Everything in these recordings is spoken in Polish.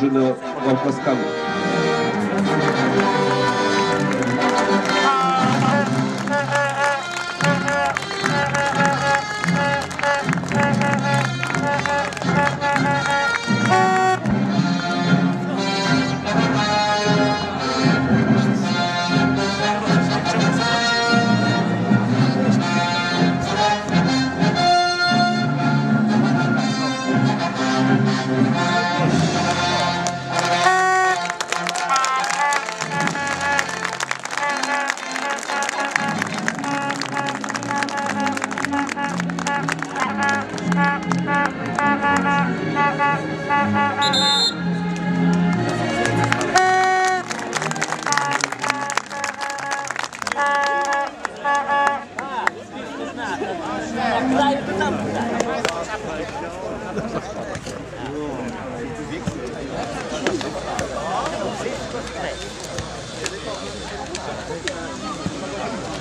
drużyny Wolfowskami.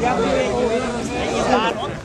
Ja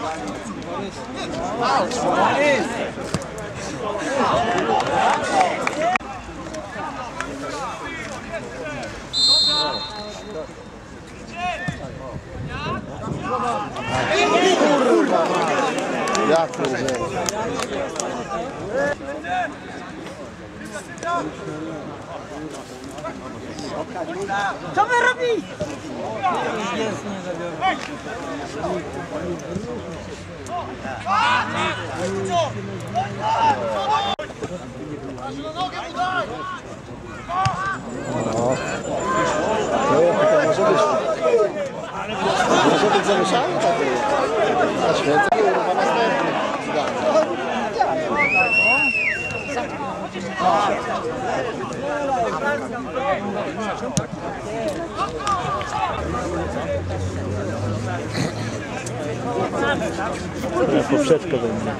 Jak to jest? Jak to jest? Co wy robicie? Zamieszanie takie. Na święta chyba następny. Zdanie. Teraz poprzeczkę będzie.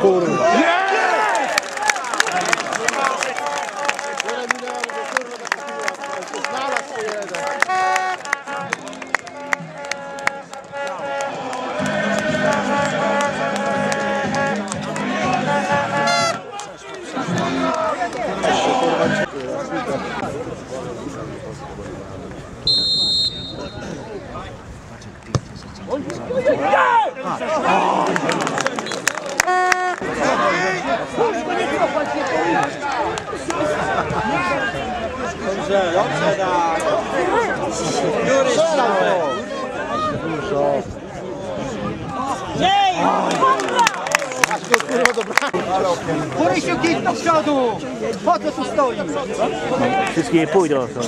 Kurwa. Dużo. Jej! Aż go kurwa dobrałem. Borysiu, idź do przodu! Po co tu stoi? Wszystkie nie pójdą. To...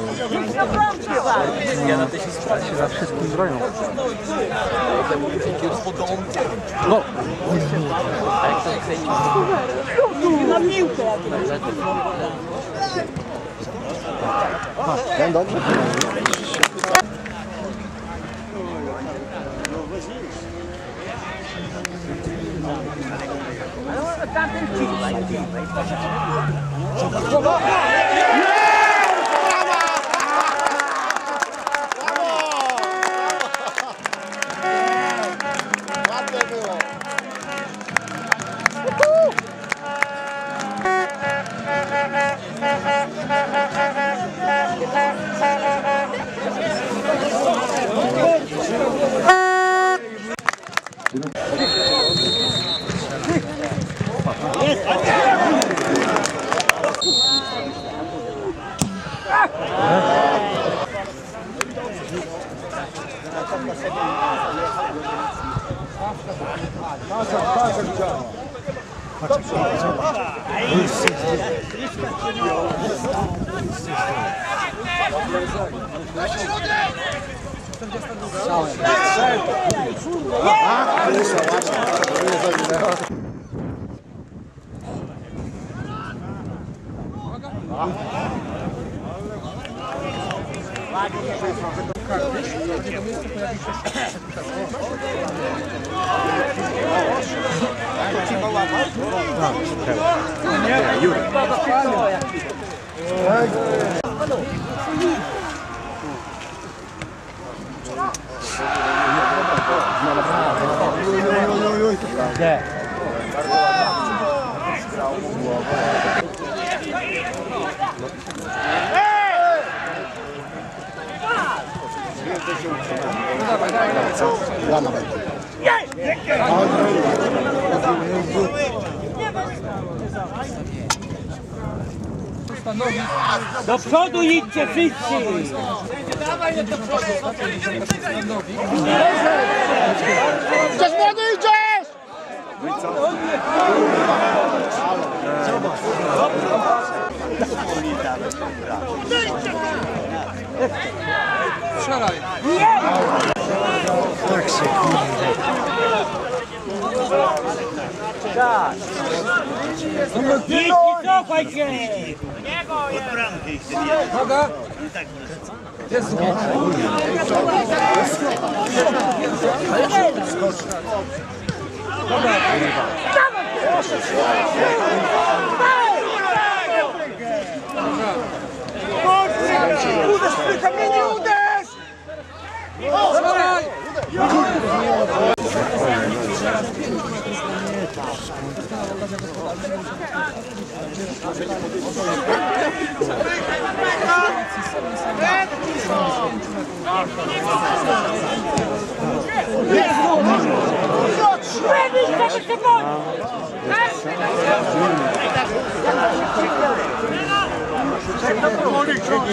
Na piłkę I don't want to stop this cheating like this. Patrz, zobacz. Ładnie, Lama baik. Do przodu idźcie wszyscy! Idziesz młody, idziesz! Strzelaj! Tak się kurwa. Tak. Idź i cofaj się. Od bramki. Kogo? Tak. Gdzie słuchaj? Ale gdzie skoczy? Dobra. Proszę się. Uderz, pyta mnie, nie uderz! Dawaj!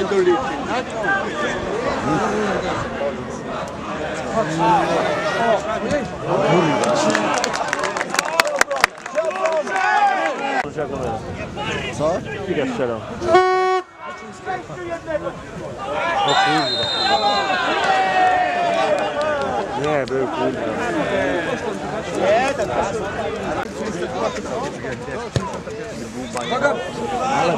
돌리지. Figa strzelał. O kurwa. Nie, był kurwa. Nie, ten raz. Ale...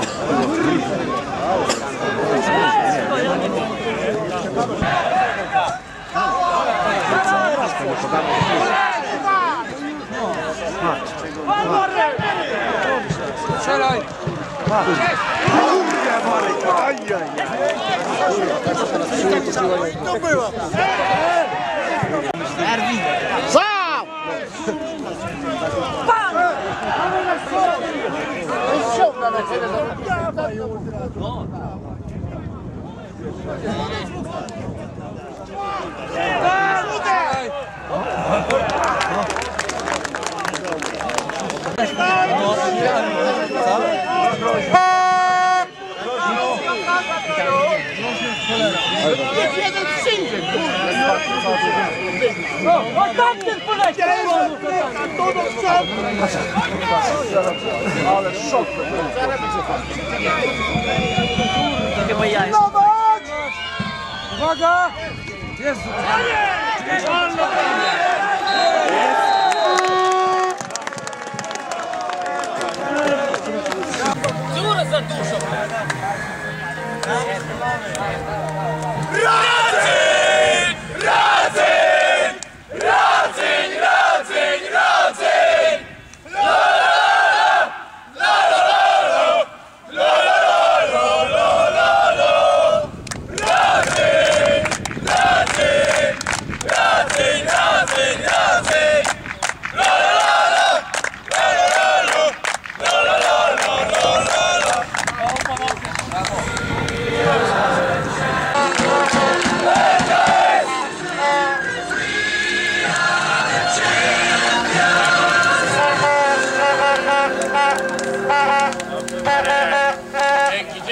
Kurde, Marek, ajajaj. To było. Erwin. Sam! Pan! To jest ściąga na ciebie. Dawaj! Jest jeden przyjdzie, No, o tamten poleciał! Ale szok! Chyba ja jestem. Uwaga! Jest! Jest! Jest! Dziura za dużo! Razi! Razi!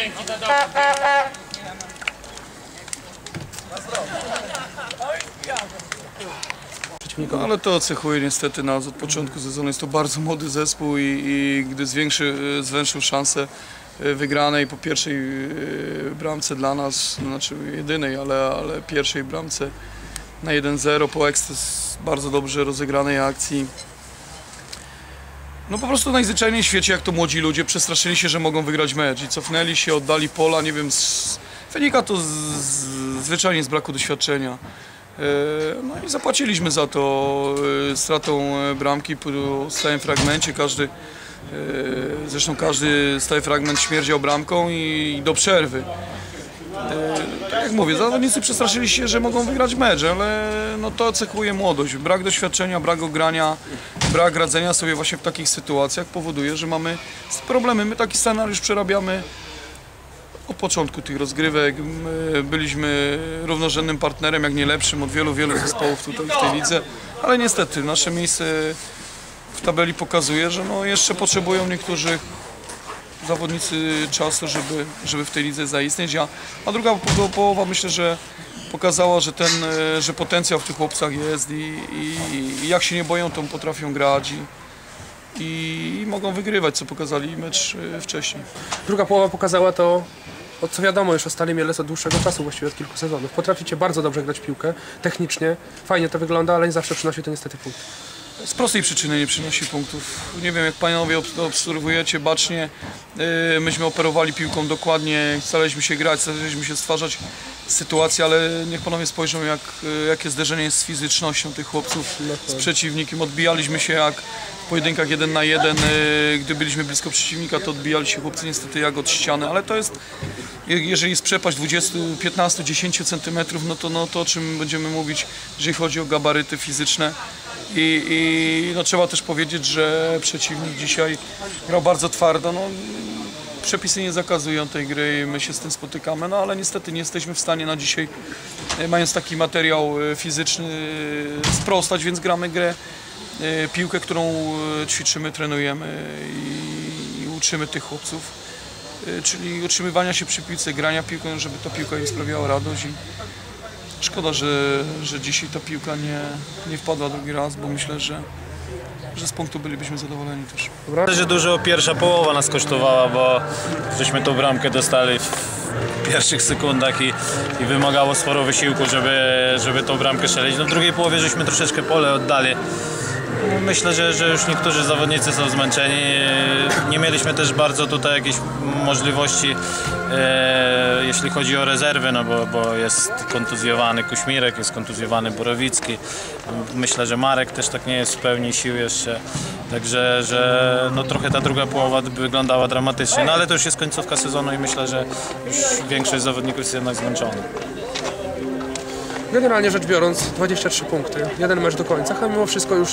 Dzięki, to dobrze. No, ale to cechuje niestety nas od początku sezonu. Jest to bardzo młody zespół i, i gdy zwiększy, e, zwęszył szansę e, wygranej po pierwszej e, bramce dla nas, znaczy jedynej, ale, ale pierwszej bramce na 1-0 po eksces bardzo dobrze rozegranej akcji no po prostu najzwyczajniej w świecie, jak to młodzi ludzie przestraszyli się, że mogą wygrać mecz i cofnęli się, oddali pola, nie wiem, z, wynika to z, zwyczajnie z braku doświadczenia. E, No i zapłaciliśmy za to e, stratą e, bramki po stałym fragmencie. Każdy, zresztą każdy stały fragment śmierdział bramką i do przerwy. E, Tak jak mówię, zawodnicy przestraszyli się, że mogą wygrać mecz, ale no to cechuje młodość. Brak doświadczenia, brak ogrania, brak radzenia sobie właśnie w takich sytuacjach powoduje, że mamy problemy. My taki scenariusz przerabiamy od początku tych rozgrywek. My byliśmy równorzędnym partnerem, jak nie lepszym od wielu, wielu zespołów tutaj w tej lidze, ale niestety nasze miejsce w tabeli pokazuje, że no jeszcze potrzebują niektórzy zawodnicy czasu, żeby, żeby w tej lidze zaistnieć, a, a druga po- połowa myślę, że pokazała, że ten, e, że potencjał w tych chłopcach jest i, i, i jak się nie boją, to potrafią grać i, i mogą wygrywać, co pokazali mecz e, wcześniej. Druga połowa pokazała to, o co wiadomo już o Stali Mielec od dłuższego czasu, właściwie od kilku sezonów. Potraficie bardzo dobrze grać piłkę, technicznie, fajnie to wygląda, ale nie zawsze przynosi to niestety punkt. Z prostej przyczyny nie przynosi punktów. Nie wiem, jak panowie obs- obserwujecie bacznie, yy, myśmy operowali piłką dokładnie, staraliśmy się grać, staraliśmy się stwarzać sytuacje, ale niech panowie spojrzą, jak, yy, jakie zderzenie jest z fizycznością tych chłopców, z przeciwnikiem. Odbijaliśmy się jak w pojedynkach jeden na jeden, yy, gdy byliśmy blisko przeciwnika, to odbijali się chłopcy niestety jak od ściany, ale to jest, je- jeżeli jest przepaść 20, 15, 10 centymetrów, no to, no to o czym będziemy mówić, jeżeli chodzi o gabaryty fizyczne. I, i no, trzeba też powiedzieć, że przeciwnik dzisiaj grał bardzo twardo. No, przepisy nie zakazują tej gry i my się z tym spotykamy, no ale niestety nie jesteśmy w stanie na dzisiaj, e, mając taki materiał e, fizyczny, e, sprostać, więc gramy grę, piłkę, którą ćwiczymy, trenujemy i, i uczymy tych chłopców. Czyli utrzymywania się przy piłce, grania piłką, żeby ta piłka im sprawiała radość. I, Szkoda, że, że dzisiaj ta piłka nie, nie wpadła drugi raz, bo myślę, że, że z punktu bylibyśmy zadowoleni też. Myślę, że dużo pierwsza połowa nas kosztowała, bo żeśmy tą bramkę dostali w pierwszych sekundach i, i wymagało sporo wysiłku, żeby, żeby tą bramkę strzelić. No w drugiej połowie żeśmy troszeczkę pole oddali. Myślę, że, że już niektórzy zawodnicy są zmęczeni. Nie mieliśmy też bardzo tutaj jakiejś możliwości, e, jeśli chodzi o rezerwy, no bo, bo jest kontuzjowany Kuśmirek, jest kontuzjowany Borowicki. Myślę, że Marek też tak nie jest w pełni sił jeszcze. Także że no, trochę ta druga połowa wyglądała dramatycznie. No ale to już jest końcówka sezonu i myślę, że już większość zawodników jest jednak zmęczona. Generalnie rzecz biorąc, 23 punkty, jeden mecz do końca, a mimo wszystko już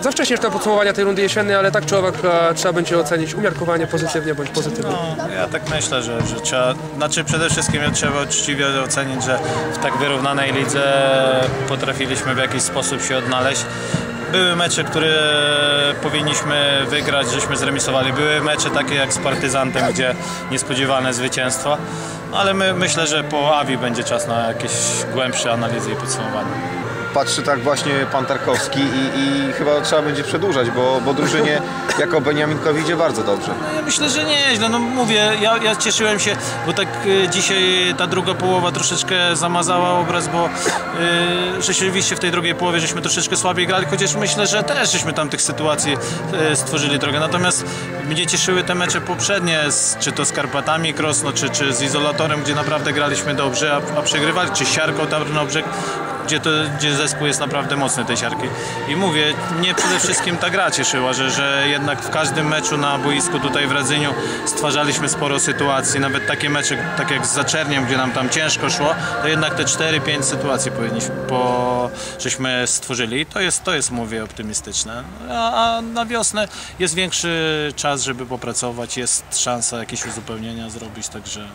za wcześnie jeszcze na podsumowania tej rundy jesiennej, ale tak czy owak e, trzeba będzie ocenić umiarkowanie pozytywnie bądź pozytywnie. No, ja tak myślę, że, że trzeba, znaczy przede wszystkim trzeba uczciwie ocenić, że w tak wyrównanej lidze potrafiliśmy w jakiś sposób się odnaleźć. Były mecze, które powinniśmy wygrać, żeśmy zremisowali. Były mecze takie jak z Partyzantem, gdzie niespodziewane zwycięstwa. Ale my, myślę, że po AWI będzie czas na jakieś głębsze analizy i podsumowanie. Patrzy tak właśnie pan Tarkowski i, i chyba trzeba będzie przedłużać, bo, bo drużynie jako Beniaminkowi idzie bardzo dobrze. Ja myślę, że nieźle. No mówię, ja, ja cieszyłem się, bo tak y, dzisiaj ta druga połowa troszeczkę zamazała obraz, bo y, rzeczywiście w tej drugiej połowie żeśmy troszeczkę słabiej grali, chociaż myślę, że też żeśmy tam tych sytuacji y, stworzyli trochę. Natomiast mnie cieszyły te mecze poprzednie, z, czy to z Karpatami Krosno, czy, czy z Izolatorem, gdzie naprawdę graliśmy dobrze, a, a przegrywali, czy Siarką Tarnobrzeg, gdzie, to, gdzie zespół jest naprawdę mocny tej siarki. I mówię, mnie przede wszystkim ta gra cieszyła, że, że jednak w każdym meczu na boisku tutaj w Radzyniu stwarzaliśmy sporo sytuacji, nawet takie mecze, tak jak z Zaczerniem, gdzie nam tam ciężko szło, to jednak te 4-5 sytuacji powinniśmy, po, żeśmy stworzyli. I to jest, to jest, mówię, optymistyczne. A, a na wiosnę jest większy czas, żeby popracować, jest szansa jakieś uzupełnienia zrobić, także